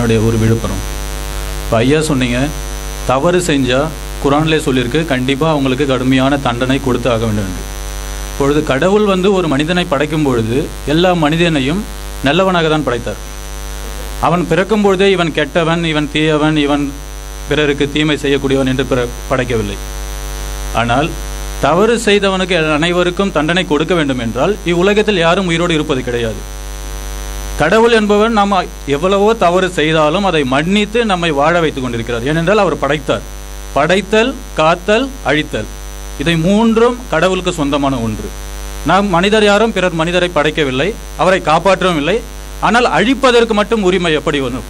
என்னுடைய ஒரு விழுப்புரம். இப்போ ஐயா சொன்னீங்க தவறு செஞ்சால் குரான்லே சொல்லியிருக்கு கண்டிப்பாக அவங்களுக்கு கடுமையான தண்டனை கொடுத்து ஆக வேண்டும் என்று. பொழுது கடவுள் வந்து ஒரு மனிதனை படைக்கும் பொழுது எல்லா மனிதனையும் நல்லவனாக தான் படைத்தார். அவன் பிறக்கும் பொழுதே இவன் கெட்டவன் இவன் தீயவன் இவன் பிறருக்கு தீமை செய்யக்கூடியவன் என்று பிற படைக்கவில்லை. ஆனால் தவறு செய்தவனுக்கு அனைவருக்கும் தண்டனை கொடுக்க வேண்டும் என்றால் இவ்வுலகத்தில் யாரும் உயிரோடு இருப்பது கிடையாது. கடவுள் என்பவன் நாம் எவ்வளவோ தவறு செய்தாலும் அதை மன்னித்து நம்மை வாழ வைத்துக் கொண்டிருக்கிறார். ஏனென்றால் அவர் படைத்தார். படைத்தல் காத்தல் அழித்தல். இதை மூன்றும் கடவுளுக்கு சொந்தமான ஒன்று. நாம் மனிதர் யாரும் பிறர் மனிதரை படைக்கவில்லை அவரை காப்பாற்றவும் இல்லை. ஆனால் அழிப்பதற்கு மட்டும் உரிமை எப்படி வரும்?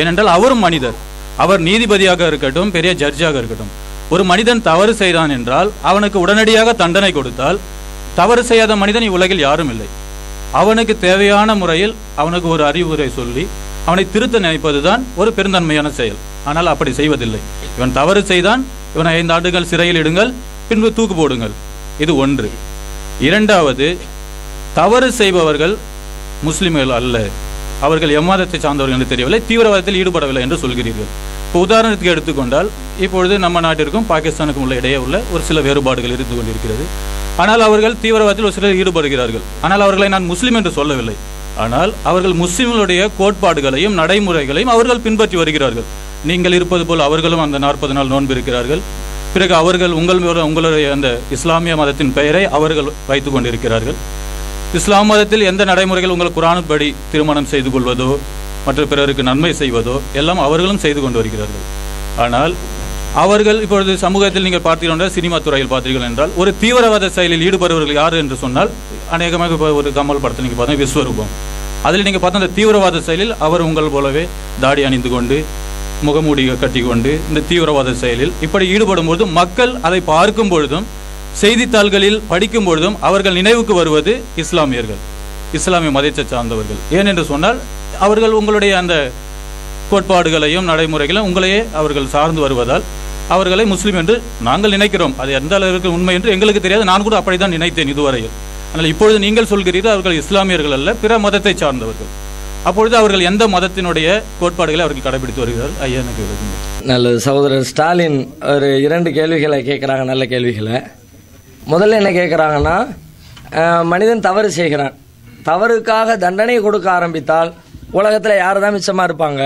ஏனென்றால் அவரும் மனிதர். அவர் நீதிபதியாக இருக்கட்டும் பெரிய ஜட்ஜாக இருக்கட்டும். ஒரு மனிதன் தவறு செய்தான் என்றால் அவனுக்கு உடனடியாக தண்டனை கொடுத்தால் தவறு செய்யாத மனிதன் இவ்வுலகில் யாரும் இல்லை. அவனுக்கு தேவையான முறையில் அவனுக்கு ஒரு அறிவுரை சொல்லி அவனை திருத்த நினைப்பதுதான் ஒரு பெருந்தன்மையான செயல். ஆனால் அப்படி செய்வதில்லை. இவன் தவறு செய்தான் இவனை ஐந்து ஆண்டுகள் சிறையில் இடுங்கள் பின்பு தூக்கு போடுங்கள். இது ஒன்று. இரண்டாவது தவறு செய்பவர்கள் முஸ்லிம்கள் அல்ல. அவர்கள் எம்மாதத்தை சார்ந்தவர்கள் என்று தெரியவில்லை தீவிரவாதத்தில் ஈடுபடவில்லை என்று சொல்கிறீர்கள். இப்போ உதாரணத்துக்கு எடுத்துக்கொண்டால் இப்பொழுது நம்ம நாட்டிற்கும் பாகிஸ்தானுக்கும் உள்ள இடையே உள்ள ஒரு சில வேறுபாடுகள் இருந்து கொண்டிருக்கிறது. ஆனால் அவர்கள் தீவிரவாதத்தில் ஒரு சிலர் ஈடுபடுகிறார்கள். ஆனால் அவர்களை நான் முஸ்லிம் என்று சொல்லவில்லை. ஆனால் அவர்கள் முஸ்லிம்களுடைய கோட்பாடுகளையும் நடைமுறைகளையும் அவர்கள் பின்பற்றி வருகிறார்கள். நீங்கள் இருப்பது போல் அவர்களும் அந்த நாற்பது நாள் நோன்பு இருக்கிறார்கள். பிறகு அவர்கள் உங்கள் உங்களுடைய அந்த இஸ்லாமிய மதத்தின் பெயரை அவர்கள் வைத்துக் கொண்டிருக்கிறார்கள். இஸ்லாம் மதத்தில் எந்த நடைமுறைகள் உங்கள் குரானுப்படி திருமணம் செய்து கொள்வதோ மற்ற பிறருக்கு நன்மை செய்வதோ எல்லாம் அவர்களும் செய்து கொண்டு வருகிறார்கள். ஆனால் அவர்கள் இப்பொழுது சமூகத்தில் நீங்கள் பார்த்தீர்கள் என்றால் சினிமா துறையில் பார்த்தீர்கள் என்றால் ஒரு தீவிரவாத செயலில் ஈடுபடுபவர்கள் யார் என்று சொன்னால் அநேகமாக இப்போ ஒரு கமல் படத்தில் நீங்கள் பார்த்தா விஸ்வரூபம். அதில் நீங்கள் பார்த்தா அந்த தீவிரவாத செயலில் அவர் உங்கள் போலவே தாடி அணிந்து கொண்டு முகமூடி கட்டிக்கொண்டு இந்த தீவிரவாத செயலில் இப்படி ஈடுபடும் பொழுது மக்கள் அதை பார்க்கும் பொழுதும் செய்தித்தாள்களில் படிக்கும் பொழுதும் அவர்கள் நினைவுக்கு வருவது இஸ்லாமியர்கள் இஸ்லாமிய மதத்தை சார்ந்தவர்கள். ஏனென்று சொன்னால் அவர்கள் உங்களுடைய அந்த கோட்பாடுகளையும் நடைமுறைகளையும் உங்களையே அவர்கள் சார்ந்து வருவதால் அவர்களை முஸ்லீம் என்று நாங்கள் நினைக்கிறோம். அது எந்த அளவிற்கு உண்மை என்று எங்களுக்கு தெரியாது. நான் கூட அப்படிதான் நினைத்தேன் இதுவரையில். ஆனால் இப்பொழுது நீங்கள் சொல்கிறீர்கள் அவர்கள் இஸ்லாமியர்கள் அல்ல பிற மதத்தை சார்ந்தவர்கள். அப்பொழுது அவர்கள் எந்த மதத்தினுடைய கோட்பாடுகளை அவர்கள் கடைபிடித்து வருகிறார்கள்? ஐயா எனக்கு நல்லது. சகோதரர் ஸ்டாலின் ஒரு இரண்டு கேள்விகளை கேட்குறாங்க நல்ல கேள்விகளை. முதல்ல என்ன கேட்குறாங்கன்னா மனிதன் தவறு செய்கிறான். தவறுக்காக தண்டனை கொடுக்க ஆரம்பித்தால் உலகத்தில் யார் தான் மிச்சமாக இருப்பாங்க?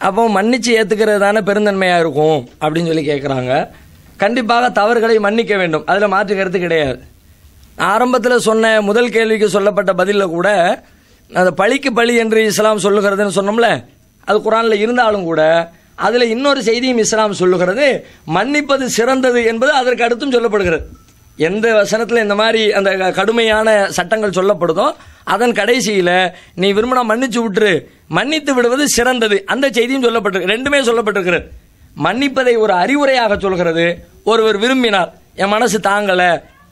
அப்போ மன்னிச்சு ஏற்றுக்கிறது தானே பெருந்தன்மையாக இருக்கும் அப்படின்னு சொல்லி கேட்குறாங்க கண்டிப்பாக தவறுகளை மன்னிக்க வேண்டும். அதில் மாற்று கருத்து கிடையாது. ஆரம்பத்தில் சொன்ன முதல் கேள்விக்கு சொல்லப்பட்ட பதிலில் கூட அந்த பழிக்கு பழி என்று இஸ்லாம் சொல்லுகிறதுன்னு சொன்னோம்ல அது குரானில் இருந்தாலும் கூட அதில் இன்னொரு செய்தியும் இஸ்லாம் சொல்லுகிறது மன்னிப்பது சிறந்தது என்பது அதற்கு அடுத்தும் சொல்லப்படுகிறது. எந்த வசனத்தில் இந்த மாதிரி அந்த க- கடுமையான சட்டங்கள் சொல்லப்படுதோ அதன் கடைசியில் நீ விரும்பினா மன்னிச்சு விட்டுரு மன்னித்து விடுவது சிறந்தது. அந்த செய்தியும் சொல்லப்பட்டிருக்கு. ரெண்டுமே சொல்லப்பட்டிருக்கிறது மன்னிப்பதை ஒரு அறிவுரையாக சொல்கிறது. ஒருவர் விரும்பினார் என் மனசு தாங்கல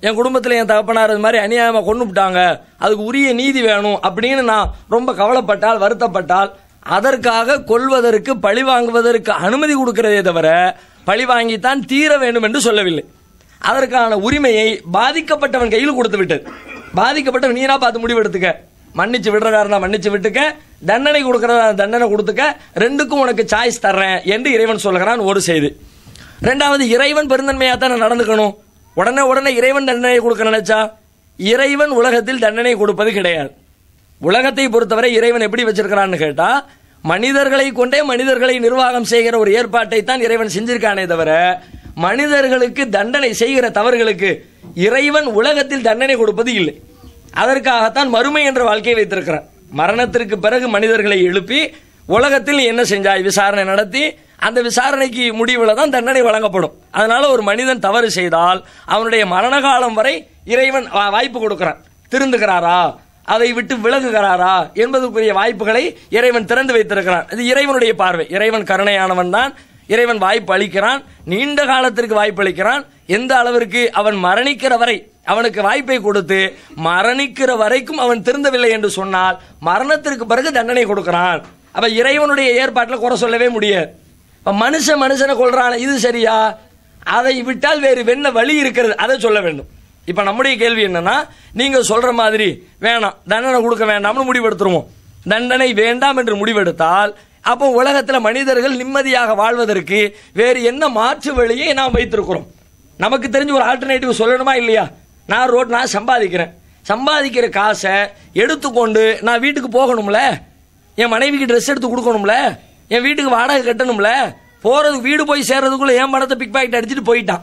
என் குடும்பத்தில் என் தகப்பனார் இது மாதிரி அநியாயமாக கொண்டு விட்டாங்க அதுக்கு உரிய நீதி வேணும் அப்படின்னு நான் ரொம்ப கவலைப்பட்டால் வருத்தப்பட்டால் அதற்காக கொல்வதற்கு பழி வாங்குவதற்கு அனுமதி கொடுக்கிறதே தவிர பழி வாங்கித்தான் தீர வேண்டும் என்று சொல்லவில்லை. அதற்கான உரிமையை பாதிக்கப்பட்டவன் கையில் கொடுத்து விட்டது பாதிக்கப்பட்டவன் நீனா பார்த்து முடிவெடுத்துக்க. மன்னிச்சு விடுறதா மன்னிச்சு விட்டுக்க. தண்டனை கொடுக்கறதா தண்டனை கொடுத்துக்க. ரெண்டுக்கும் உனக்கு சாய்ஸ் தர்றேன் என்று இறைவன் சொல்கிறான் ஒரு செய்தி. ரெண்டாவது இறைவன் பெருந்தன்மையாக தான் நடந்துக்கணும். உடனே உடனே இறைவன் தண்டனை கொடுக்க நினைச்சா? இறைவன் உலகத்தில் தண்டனை கொடுப்பது கிடையாது. உலகத்தை பொறுத்தவரை இறைவன் எப்படி வச்சிருக்கிறான்னு கேட்டா மனிதர்களை கொண்டே மனிதர்களை நிர்வாகம் செய்கிற ஒரு ஏற்பாட்டை தான் இறைவன் செஞ்சிருக்கானே தவிர மனிதர்களுக்கு தண்டனை செய்கிற தவறுகளுக்கு இறைவன் உலகத்தில் தண்டனை கொடுப்பது இல்லை. அதற்காகத்தான் மறுமை என்ற வாழ்க்கையை வைத்திருக்கிறேன் மரணத்திற்கு பிறகு மனிதர்களை எழுப்பி உலகத்தில் என்ன செஞ்சாய்? விசாரணை நடத்தி அந்த விசாரணைக்கு முடிவில் தான் தண்டனை வழங்கப்படும். அதனால ஒரு மனிதன் தவறு செய்தால் அவனுடைய மரண காலம் வரை இறைவன் வாய்ப்பு கொடுக்கிறான். திருந்துகிறாரா? அதை விட்டு விலகுகிறாரா? என்பதற்குரிய வாய்ப்புகளை இறைவன் திறந்து வைத்திருக்கிறான். இது இறைவனுடைய பார்வை. இறைவன் கருணையானவன் தான். இறைவன் வாய்ப்பு அளிக்கிறான் நீண்ட காலத்திற்கு வாய்ப்பு அளிக்கிறான். எந்த அளவிற்கு அவன் மரணிக்கிற வரை அவனுக்கு வாய்ப்பை கொடுத்து மரணிக்கிற வரைக்கும் அவன் திருந்தவில்லை என்று சொன்னால் மரணத்திற்கு பிறகு தண்டனை கொடுக்கிறான். அப்ப இறைவனுடைய ஏற்பாட்டில் குறை சொல்லவே முடியாது. இப்ப மனுஷன் மனுஷனை கொள்றான் இது சரியா? அதை விட்டால் வேறு வெண்ண வழி இருக்கிறது அதை சொல்ல வேண்டும். இப்ப நம்முடைய கேள்வி என்னன்னா நீங்க சொல்ற மாதிரி வேணாம் தண்டனை கொடுக்க வேண்டாம்னு முடிவெடுத்துருவோம். தண்டனை வேண்டாம் என்று முடிவெடுத்தால் அப்போ உலகத்தில் மனிதர்கள் நிம்மதியாக வாழ்வதற்கு வேறு என்ன மாற்று வழியை நாம் வைத்திருக்கிறோம்? நமக்கு தெரிஞ்ச ஒரு ஆல்டர்னேட்டிவ் சொல்லணுமா இல்லையா? நான் ரோட் நான் சம்பாதிக்கிறேன். சம்பாதிக்கிற காசை எடுத்துக்கொண்டு நான் வீட்டுக்கு போகணும்ல? என் மனைவிக்கு ட்ரெஸ் எடுத்து கொடுக்கணும்ல? என் வீட்டுக்கு வாடகை கட்டணும்ல? போகிறதுக்கு வீடு போய் சேர்றதுக்குள்ளே என் பணத்தை பிக் பாக்கெட் அடிச்சுட்டு போயிட்டான்.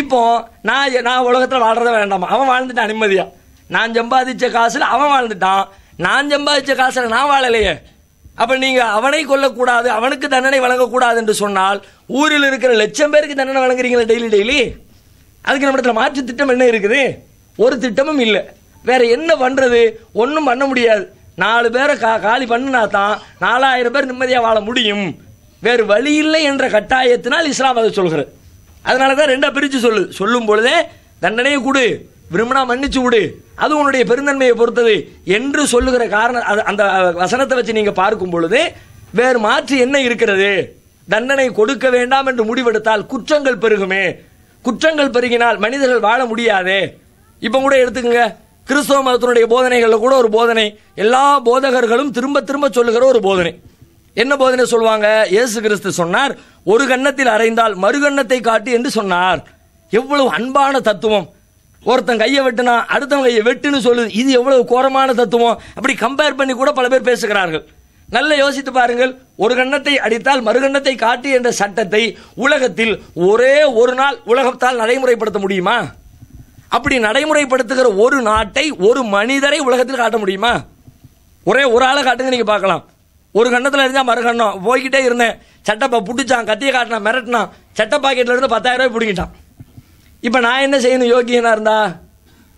இப்போ நான் நான் உலகத்தில் வாழ்றத வேண்டாமா? அவன் வாழ்ந்துட்டான் நிம்மதியாக நான் சம்பாதிச்ச காசில் அவன் வாழ்ந்துட்டான். நான் சம்பாதிச்ச காசில் நான் வாழலையே. அப்ப நீங்க அவனை கொல்லக்கூடாது அவனுக்கு தண்டனை வழங்கக்கூடாது என்று சொன்னால் ஊரில் இருக்கிற லட்சம் பேருக்கு தண்டனை வழங்குறீங்களா டெய்லி டெய்லி அதுக்கு நம்ம இடத்துல மாற்று திட்டம் என்ன இருக்குது? ஒரு திட்டமும் இல்லை. வேற என்ன பண்றது? ஒன்றும் பண்ண முடியாது. நாலு பேரை கா காலி பண்ணினா தான் நாலாயிரம் பேர் நிம்மதியாக வாழ முடியும். வேறு வழி இல்லை என்ற கட்டாயத்தினால் இஸ்லாம் அதை சொல்கிறது. அதனால தான் ரெண்டாக பிரித்து சொல்லு. சொல்லும் பொழுதே தண்டனையை கொடு. விரும்பினா மன்னிச்சு விடு. அது உன்னுடைய பெருந்தன்மையை பொறுத்தது என்று சொல்லுகிற காரணம் அந்த வசனத்தை வச்சு நீங்க பார்க்கும் பொழுது வேறு மாற்று என்ன இருக்கிறது? தண்டனை கொடுக்க வேண்டாம் என்று முடிவெடுத்தால் குற்றங்கள் பெருகுமே. குற்றங்கள் பெருகினால் மனிதர்கள் வாழ முடியாதே. இப்ப கூட எடுத்துக்கங்க. கிறிஸ்தவ மதத்தினுடைய போதனைகள்ல கூட ஒரு போதனை. எல்லா போதகர்களும் திரும்ப திரும்ப சொல்லுகிற ஒரு போதனை. என்ன போதனை சொல்லுவாங்க? இயேசு கிறிஸ்து சொன்னார் ஒரு கன்னத்தில் அறைந்தால் மறுகன்னத்தை காட்டு என்று சொன்னார். எவ்வளவு அன்பான தத்துவம். ஒருத்தன் கையை வெட்டினா அடுத்தவன் கையை வெட்டுன்னு சொல்லுது இது எவ்வளவு கோரமான தத்துவம்? அப்படி கம்பேர் பண்ணி கூட பல பேர் பேசுகிறார்கள். நல்ல யோசித்து பாருங்கள் ஒரு கன்னத்தை அடித்தால் மறுகண்ணத்தை காட்டு என்ற சட்டத்தை உலகத்தில் ஒரே ஒரு நாள் உலகத்தால் நடைமுறைப்படுத்த முடியுமா? அப்படி நடைமுறைப்படுத்துகிற ஒரு நாட்டை ஒரு மனிதரை உலகத்தில் காட்ட முடியுமா? ஒரே ஒரு ஆளை காட்டுங்க நீங்க பார்க்கலாம். ஒரு கண்ணத்தில் இருந்தால் மறுகண்ணம் போய்கிட்டே இருந்தேன். சட்டப்பா பிடிச்சான் கத்தியை காட்டினான் மிரட்டினான். சட்ட பாக்கெட்ல இருந்து பத்தாயிரம் ரூபாய் பிடிங்கிட்டான். இப்ப நான் என்ன செய்யணும்? யோகியனா இருந்தா?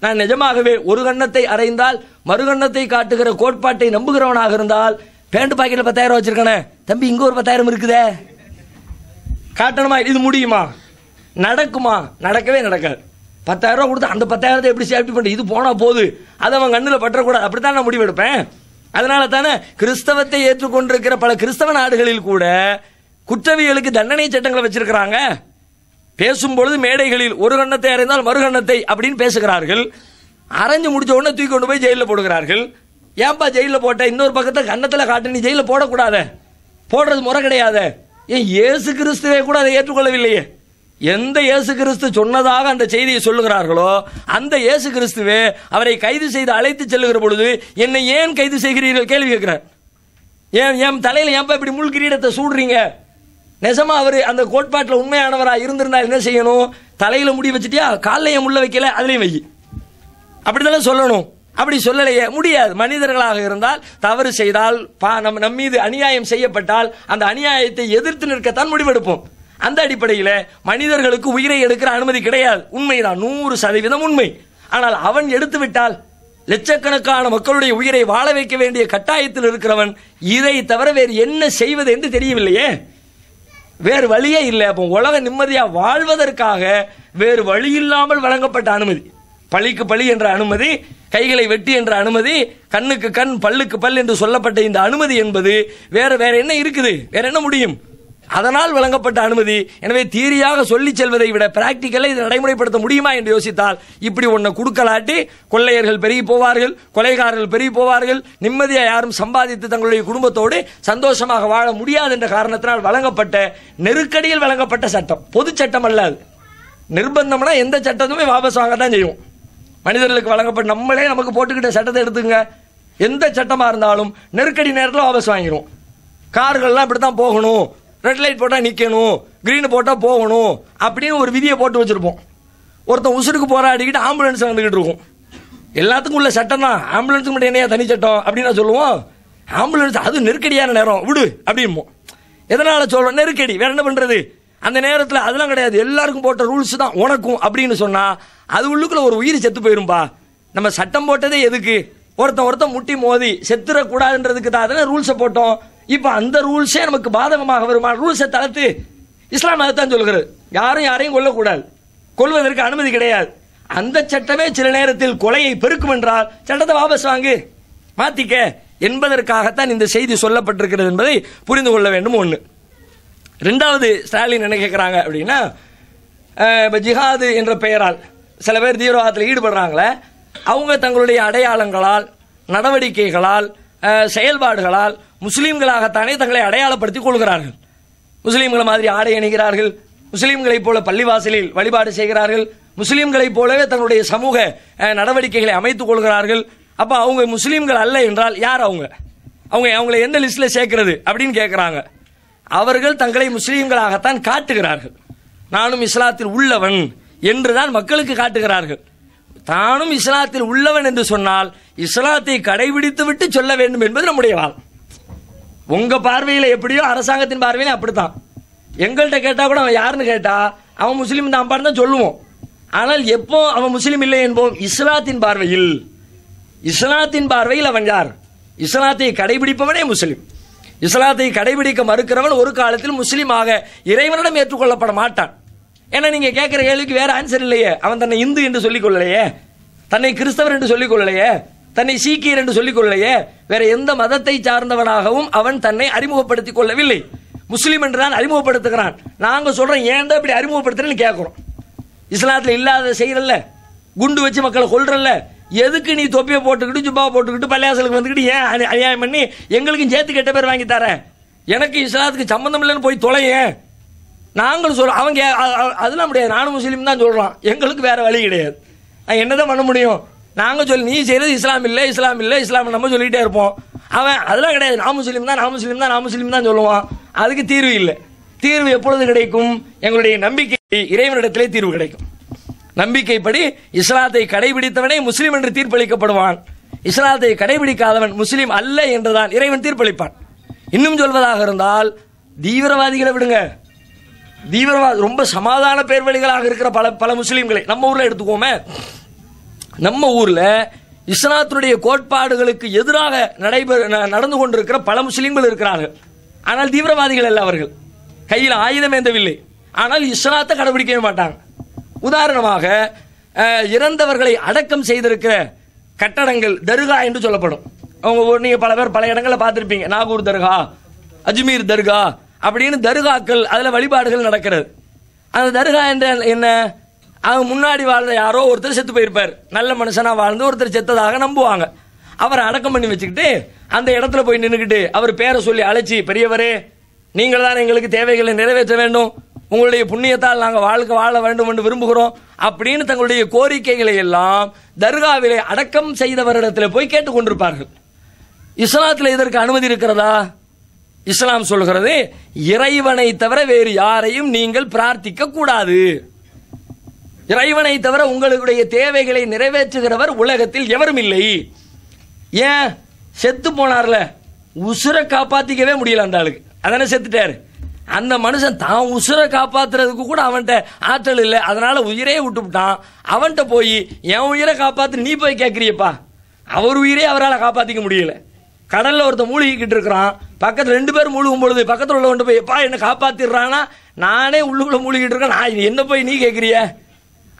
நான் நிஜமாகவே ஒரு கண்ணத்தை அறைந்தால் மறுகண்ணத்தை காட்டுகிற கோட்பாட்டை நம்புகிறவனாக இருந்தால் பேண்ட் பாக்கெட்ல பத்தாயிரம் வச்சிருக்கானே. தம்பி இங்க ஒரு பத்தாயிரம் இருக்குதே. காட்டணுமா? இது முடியுமா? நடக்குமா? நடக்கவே நடக்காது. பத்தாயிரம் ரூபா கொடுத்து அந்த பத்தாயிரத்தை எப்படி சேஃப்டி பண்ணி இது போனா போது? அதை அவன் கண்ணில் பற்றக்கூடாது. அப்படித்தான் நான் முடிவெடுப்பேன் அதனால தானே கிறிஸ்தவத்தை ஏற்றுக்கொண்டிருக்கிற பல கிறிஸ்தவ நாடுகளில் கூட குற்றவியலுக்கு தண்டனை சட்டங்களை வச்சிருக்கிறாங்க. பேசும்பொழுது மேடைகளில் ஒரு கண்ணத்தை அறைந்தால் மறுகண்ணத்தை அப்படின்னு பேசுகிறார்கள். அரைஞ்சு முடிச்ச உடனே தூக்கி கொண்டு போய் ஜெயிலில் போடுகிறார்கள். ஏன்பா ஜெயிலில் போட்ட? இன்னொரு பக்கத்தை கன்னத்தில் காட்டு நீ ஜெயிலில் போடக்கூடாத. போடுறது முறை கிடையாது. ஏன் இயேசு கிறிஸ்துவே கூட அதை ஏற்றுக்கொள்ளவில்லையே. எந்த இயேசு கிறிஸ்து சொன்னதாக அந்த செய்தியை சொல்லுகிறார்களோ அந்த இயேசு கிறிஸ்துவே அவரை கைது செய்து அழைத்து செல்லுகிற பொழுது என்னை ஏன் கைது செய்கிறீர்கள்? கேள்வி கேட்கிறார். ஏன் என் தலையில் ஏன்பா இப்படி முள் கிரீடத்தை சூடுறீங்க? நெசமா அவர் அந்த கோட்பாட்டில் உண்மையானவராக இருந்திருந்தா என்ன செய்யணும்? தலையில் முடி வச்சுட்டியா? காலையும் முள்ள வைக்கல அதுலேயும் வை. அப்படிதானே சொல்லணும்? அப்படி சொல்லலையே முடியாது. மனிதர்களாக இருந்தால் தவறு செய்தால் பா- நம்ம நம் மீது அநியாயம் செய்யப்பட்டால் அந்த அநியாயத்தை எதிர்த்து நிற்கத்தான் முடிவெடுப்போம். அந்த அடிப்படையில் மனிதர்களுக்கு உயிரை எடுக்கிற அனுமதி கிடையாது. உண்மைதான் நூறு சதவீதம் உண்மை. ஆனால் அவன் எடுத்து விட்டால் லட்சக்கணக்கான மக்களுடைய உயிரை வாழ வைக்க வேண்டிய கட்டாயத்தில் இருக்கிறவன் இதை தவிர வேறு என்ன செய்வது என்று தெரியவில்லையே? வேறு வழியே இல்லை. அப்போ உலக நிம்மதியாக வாழ்வதற்காக வேறு வழி இல்லாமல் வழங்கப்பட்ட அனுமதி. பழிக்கு பழி என்ற அனுமதி கைகளை வெட்டி என்ற அனுமதி கண்ணுக்கு கண் பல்லுக்கு பல் என்று சொல்லப்பட்ட இந்த அனுமதி என்பது வேற வேற என்ன இருக்குது? வேற என்ன முடியும்? அதனால் வழங்கப்பட்ட அனுமதி. எனவே தீரியாக சொல்லி செல்வதை விட பிராக்டிக்கலை இதை நடைமுறைப்படுத்த முடியுமா என்று யோசித்தால் இப்படி ஒன்றை கொடுக்கலாட்டி கொள்ளையர்கள் பெருகி போவார்கள் கொலைகாரர்கள் பெருகி போவார்கள் நிம்மதியாக யாரும் சம்பாதித்து தங்களுடைய குடும்பத்தோடு சந்தோஷமாக வாழ முடியாது என்ற காரணத்தினால் வழங்கப்பட்ட நெருக்கடியில் வழங்கப்பட்ட சட்டம். பொது சட்டம் அல்லாது நிர்பந்தம்னா எந்த சட்டத்துமே வாபஸ் வாங்க தான் செய்யும். மனிதர்களுக்கு வழங்கப்பட்ட நம்மளே நமக்கு போட்டுக்கிட்ட சட்டத்தை எடுத்துங்க எந்த சட்டமாக இருந்தாலும் நெருக்கடி நேரத்தில் வாபஸ் வாங்கிடும் கார்கள்லாம் இப்படி தான் போகணும். ரெட் லைட் போட்டால் நிற்கணும் க்ரீன் போட்டால் போகணும் அப்படின்னு ஒரு விதியை போட்டு வச்சுருப்போம். ஒருத்தன் உசுருக்கு போராடிக்கிட்டு ஆம்புலன்ஸ் வந்துக்கிட்டு இருக்கும். எல்லாத்துக்கும் உள்ள சட்டம் தான். ஆம்புலன்ஸுக்கு மட்டும் என்னையா தனி சட்டம் அப்படின்னு சொல்லுவோம். ஆம்புலன்ஸ் அது நெருக்கடியான நேரம். விடு அப்படிம்போம். எதனால் சொல்கிறோம் நெருக்கடி. வேற என்ன பண்ணுறது அந்த நேரத்தில் அதெல்லாம் கிடையாது. எல்லாருக்கும் போட்ட ரூல்ஸ் தான். உனக்கும் அப்படின்னு சொன்னால் அது உள்ளுக்குள்ள ஒரு உயிர் செத்து போயிரும்பா. நம்ம சட்டம் போட்டதே எதுக்கு? ஒருத்தன் ஒருத்தன் முட்டி மோதி செத்துறக்கூடாதுன்றதுக்கு தான். அதெல்லாம் ரூல்ஸை போட்டோம். இப்போ அந்த ரூல்ஸே நமக்கு பாதகமாக வருமா? ரூல்ஸை தளர்த்து இஸ்லாம் அதைத்தான் சொல்கிறது யாரும் யாரையும் கொல்லக்கூடாது. கொல்வதற்கு அனுமதி கிடையாது. அந்த சட்டமே சில நேரத்தில் கொலையை பெருக்கும் என்றால் சட்டத்தை வாபஸ் வாங்கு. மாத்திக்க. என்பதற்காகத்தான் இந்த செய்தி சொல்லப்பட்டிருக்கிறது என்பதை புரிந்து கொள்ள வேண்டும் ஒன்று ரெண்டாவது ஸ்டாலின் என்ன கேட்குறாங்க அப்படின்னா இப்போ ஜிஹாது என்ற பெயரால் சில பேர் தீவிரவாதத்தில் ஈடுபடுறாங்களே அவங்க தங்களுடைய அடையாளங்களால் நடவடிக்கைகளால் செயல்பாடுகளால் முஸ்லீம்களாகத்தானே தங்களை அடையாளப்படுத்திக் கொள்கிறார்கள். முஸ்லீம்களை மாதிரி ஆடை அணிகிறார்கள். முஸ்லீம்களைப் போல பள்ளிவாசலில் வழிபாடு செய்கிறார்கள். முஸ்லீம்களைப் போலவே தன்னுடைய சமூக நடவடிக்கைகளை அமைத்துக் கொள்கிறார்கள். அப்போ அவங்க முஸ்லீம்கள் அல்ல என்றால் யார் அவங்க? அவங்க அவங்களை எந்த லிஸ்ட்டில் சேர்க்கிறது அப்படின்னு கேட்குறாங்க அவர்கள் தங்களை முஸ்லீம்களாகத்தான் காட்டுகிறார்கள். நானும் இஸ்லாத்தில் உள்ளவன் என்றுதான் மக்களுக்கு காட்டுகிறார்கள். தானும் இஸ்லாத்தில் உள்ளவன் என்று சொன்னால் இஸ்லாத்தை கடைபிடித்து விட்டு சொல்ல வேண்டும் என்பது நம்முடைய வாழ். உங்க பார்வையில் எப்படியோ அரசாங்கத்தின் பார்வையில அப்படித்தான். எங்கள்கிட்ட கேட்டா கூட அவன் யாருன்னு கேட்டா அவன் முஸ்லீம் தான் தான் சொல்லுவோம். ஆனால் எப்போ அவன் முஸ்லீம் இல்லை என்போம்? இஸ்லாத்தின் பார்வையில். இஸ்லாத்தின் பார்வையில் அவன் யார்? இஸ்லாத்தை கடைபிடிப்பவனே முஸ்லீம். இஸ்லாத்தை கடைபிடிக்க மறுக்கிறவன் ஒரு காலத்தில் முஸ்லீமாக இறைவனிடம் ஏற்றுக்கொள்ளப்பட மாட்டான். ஏன்னா நீங்க கேட்கிற கேள்விக்கு வேற ஆன்சர் இல்லையே. அவன் தன்னை இந்து என்று சொல்லிக் கொள்ளலையே. தன்னை கிறிஸ்தவர் என்று சொல்லிக் கொள்ளலையே. தன்னை சீக்கியர் என்று சொல்லிக் கொள்ளலையே வேற எந்த மதத்தை சார்ந்தவனாகவும் அவன் தன்னை அறிமுகப்படுத்திக் கொள்ளவில்லை. முஸ்லீம் என்று தான் அறிமுகப்படுத்துகிறான். நாங்கள் சொல்கிறோம் ஏன் ஏன்டா இப்படி அறிமுகப்படுத்துறேன்னு கேட்குறோம் இஸ்லாத்தில் இல்லாத செய்கிறல்ல குண்டு வச்சு மக்களை கொள்றல்ல எதுக்கு நீ தொப்பியை போட்டுக்கிட்டு ஜுப்பா போட்டுக்கிட்டு பள்ளியாசலுக்கு வந்துக்கிட்டு ஏன் அநியாயம் பண்ணி எங்களுக்கும் சேர்த்து கெட்ட பேர் வாங்கி தரேன் எனக்கு இஸ்லாத்துக்கு சம்மந்தம் இல்லைன்னு போய் தொலையேன் நாங்களும் சொல்கிறோம் அவங்க அதெல்லாம் முடியாது. நானும் முஸ்லீம் தான் சொல்கிறோம் எங்களுக்கு வேறு வழி கிடையாது. நான் என்னதான் பண்ண முடியும்? நாங்கள் சொல்லி நீ செய்யறது இஸ்லாம் இல்லை இஸ்லாம் இல்லை இஸ்லாம் நம்ம சொல்லிகிட்டே இருப்போம். அவன் அதெல்லாம் கிடையாது. நான் முஸ்லீம் தான் நான் முஸ்லீம் தான் நான் முஸ்லீம் தான் சொல்லுவான். அதுக்கு தீர்வு இல்லை. தீர்வு எப்பொழுது கிடைக்கும்? எங்களுடைய நம்பிக்கை இறைவனிடத்திலே தீர்வு கிடைக்கும். நம்பிக்கைப்படி இஸ்லாத்தை கடைபிடித்தவனே முஸ்லீம் என்று தீர்ப்பளிக்கப்படுவான். இஸ்லாத்தை கடைபிடிக்காதவன் முஸ்லீம் அல்ல என்றுதான் இறைவன் தீர்ப்பளிப்பான். இன்னும் சொல்வதாக இருந்தால் தீவிரவாதிகளை விடுங்க. தீவிரவாத ரொம்ப சமாதான பேர்வழிகளாக இருக்கிற பல பல முஸ்லீம்களை. நம்ம ஊரில் எடுத்துக்கோமே. நம்ம ஊர்ல இஸ்லாத்தினுடைய கோட்பாடுகளுக்கு எதிராக நடைபெற ந- நடந்து கொண்டிருக்கிற பல முஸ்லீம்கள் இருக்கிறார்கள். ஆனால் தீவிரவாதிகள் அல்ல அவர்கள். கையில் ஆயுதம் ஏந்தவில்லை. ஆனால் இஸ்லாத்தை கடைபிடிக்கவே மாட்டாங்க. உதாரணமாக இறந்தவர்களை அடக்கம் செய்திருக்கிற கட்டடங்கள் தர்கா என்று சொல்லப்படும். அவங்க நீங்கள் பல பேர் பல இடங்களில் பார்த்துருப்பீங்க. நாகூர் தர்கா அஜ்மீர் தர்கா அப்படின்னு தர்காக்கள் அதில் வழிபாடுகள் நடக்கிறது. அந்த தர்கா என்ற என்ன? அவங்க முன்னாடி வாழ்ந்த யாரோ ஒருத்தர் செத்து போயிருப்பார். நல்ல மனுஷனாக வாழ்ந்து ஒருத்தர் செத்ததாக நம்புவாங்க. அவரை அடக்கம் பண்ணி வச்சுக்கிட்டு அந்த இடத்துல போய் நின்றுக்கிட்டு அவர் பேரை சொல்லி அழைச்சி பெரியவரே நீங்கள் தான் எங்களுக்கு தேவைகளை நிறைவேற்ற வேண்டும். உங்களுடைய புண்ணியத்தால் நாங்கள் வாழ்க்கை வாழ வேண்டும் என்று விரும்புகிறோம். அப்படின்னு தங்களுடைய கோரிக்கைகளை எல்லாம் தர்காவிலே அடக்கம் செய்தவரிடத்தில் போய் கேட்டுக்கொண்டிருப்பார்கள் இஸ்லாத்தில் இதற்கு அனுமதி இருக்கிறதா? இஸ்லாம் சொல்கிறது இறைவனை தவிர வேறு யாரையும் நீங்கள் பிரார்த்திக்க கூடாது. இறைவனை தவிர உங்களுடைய தேவைகளை நிறைவேற்றுகிறவர் உலகத்தில் எவரும் இல்லை. ஏன்? செத்து போனார்ல. உசுரை காப்பாத்திக்கவே முடியல அந்த ஆளுக்கு. அதானே செத்துட்டாரு. அந்த மனுஷன் தான் உசுரை காப்பாத்துறதுக்கு கூட அவன்கிட்ட ஆற்றல் இல்லை. அதனால உயிரே விட்டுவிட்டான் அவன்கிட்ட போய் என் உயிரை காப்பாத்து நீ போய் கேட்குறியப்பா அவர் உயிரே அவரால் காப்பாத்திக்க முடியல. கடல்ல ஒருத்தன் மூழ்கிக்கிட்டு இருக்கிறான். பக்கத்தில் ரெண்டு பேர் மூழ்கும் பொழுது பக்கத்தில் உள்ளவன் போய் எப்பா என்ன காப்பாத்திடுறானா? நானே உள்ளுக்குள்ள மூழ்கிட்டு இருக்கேன். நான் என்ன போய் நீ கேட்குறியே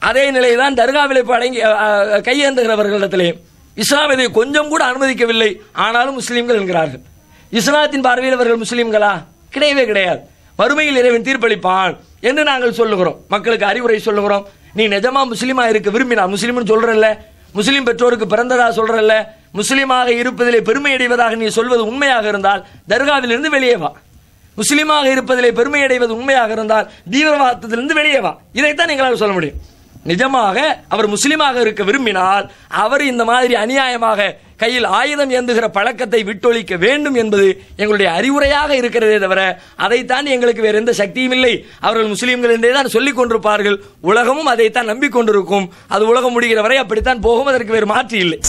அதே நிலைதான் தர்காவிலே படங்கி அஹ், கையேந்துகிறவர்களிடத்திலே இஸ்லாம் கொஞ்சம் கூட அனுமதிக்கவில்லை. ஆனாலும் முஸ்லீம்கள் என்கிறார்கள். இஸ்லாத்தின் பார்வையில் அவர்கள் முஸ்லீம்களா? கிடையவே கிடையாது. மறுமையில் இறைவன் தீர்ப்பளிப்பான் என்று நாங்கள் சொல்லுகிறோம். மக்களுக்கு அறிவுரை சொல்லுகிறோம். நீ நிஜமா முஸ்லீமா இருக்க விரும்பினா முஸ்லீம்னு சொல்றல்ல. முஸ்லீம் பெற்றோருக்கு பிறந்ததா சொல்றல்ல. முஸ்லீமாக இருப்பதிலே பெருமை அடைவதாக நீ சொல்வது உண்மையாக இருந்தால் தர்காவிலிருந்து வெளியே வா. முஸ்லீமாக இருப்பதிலே பெருமை அடைவது உண்மையாக இருந்தால் தீவிரவாதத்திலிருந்து வெளியே வா. இதைத்தான் எங்களால் சொல்ல முடியும். நிஜமாக அவர் முஸ்லீமாக இருக்க விரும்பினால் அவர் இந்த மாதிரி அநியாயமாக கையில் ஆயுதம் ஏந்துகிற பழக்கத்தை விட்டொழிக்க வேண்டும் என்பது எங்களுடைய அறிவுரையாக இருக்கிறதே தவிர அதைத்தான் எங்களுக்கு வேறு எந்த சக்தியும் இல்லை. அவர்கள் முஸ்லீம்கள் என்றே தான் சொல்லிக் கொண்டிருப்பார்கள். உலகமும் அதைத்தான் நம்பிக்கொண்டிருக்கும் அது உலகம் முடிகிற வரை அப்படித்தான் போகும். அதற்கு வேறு மாற்றி இல்லை.